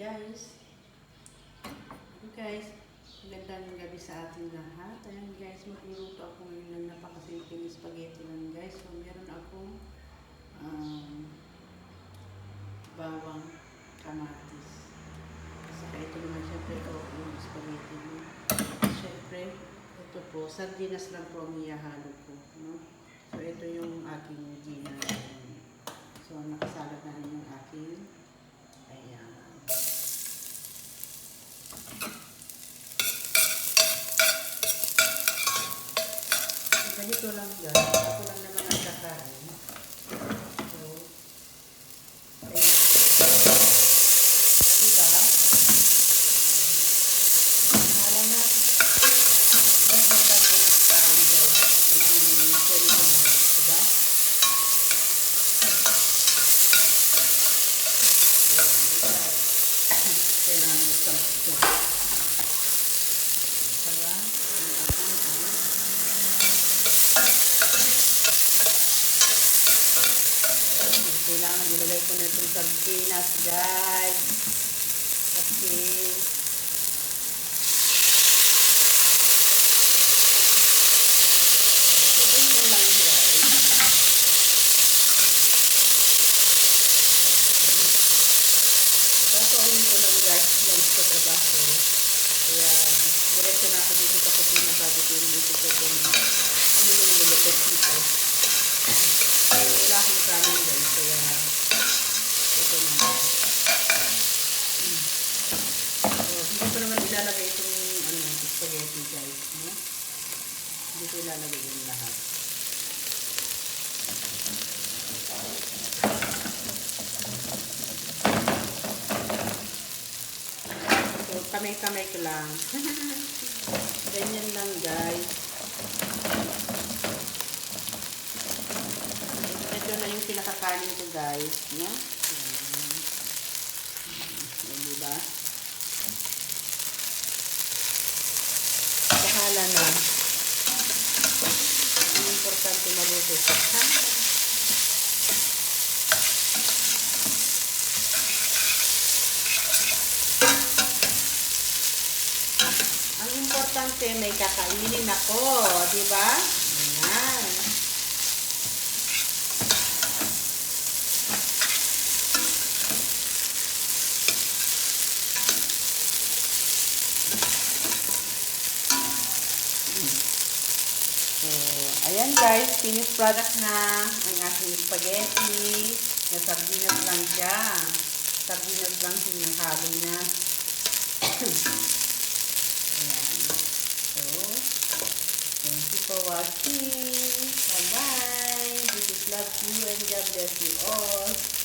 guys. Okay guys, magandang gabi sa ating lahat. Ayan guys, magluluto ako ngayon ng napakasimple spaghetti lang guys. So meron akong um, bawang kamatis. Saka ito naman syempre ito yung spaghetti mo. Syempre, ito po, sardinas lang po ang ihahalo ko. No? So ito yung aking ginagawa. So nakasalat na rin yung aking Ayan. Ganito lang yan. Ako lang naman ang kakain. So, ayan. Diba? Alam na. Mas magandang kakain dyan. Walang sorry ko na. Diba? Kailangan mo sa ito. Para ang ating ano. Kailangan ilagay ko na itong sardinas, guys. Kasi sa trabaho. Kaya diretso na ako dito sa kusina bago ko yung dito ko kung ano yung nilagay dito. Kaya wala akong kanin guys. Kaya ito na. Mm. So, hindi ko naman ilalagay itong ano, spaghetti guys. No? Hindi ko ilalagay yung lahat. So, kamay-kamay ko lang. Ganyan lang, guys. Ito na yung pinakakanin ko, guys. No? Ayan. Ayan, diba? Bahala na. Ang importante maluto siya. Ang importante, may kakainin ako, di ba? Ayan. So, ayan guys, finished product na ang aking spaghetti. Na sardinas lang siya. Sardinas lang yung halo niya. Ayan. So, thank you for watching. Bye-bye. This is Love you and God bless you all.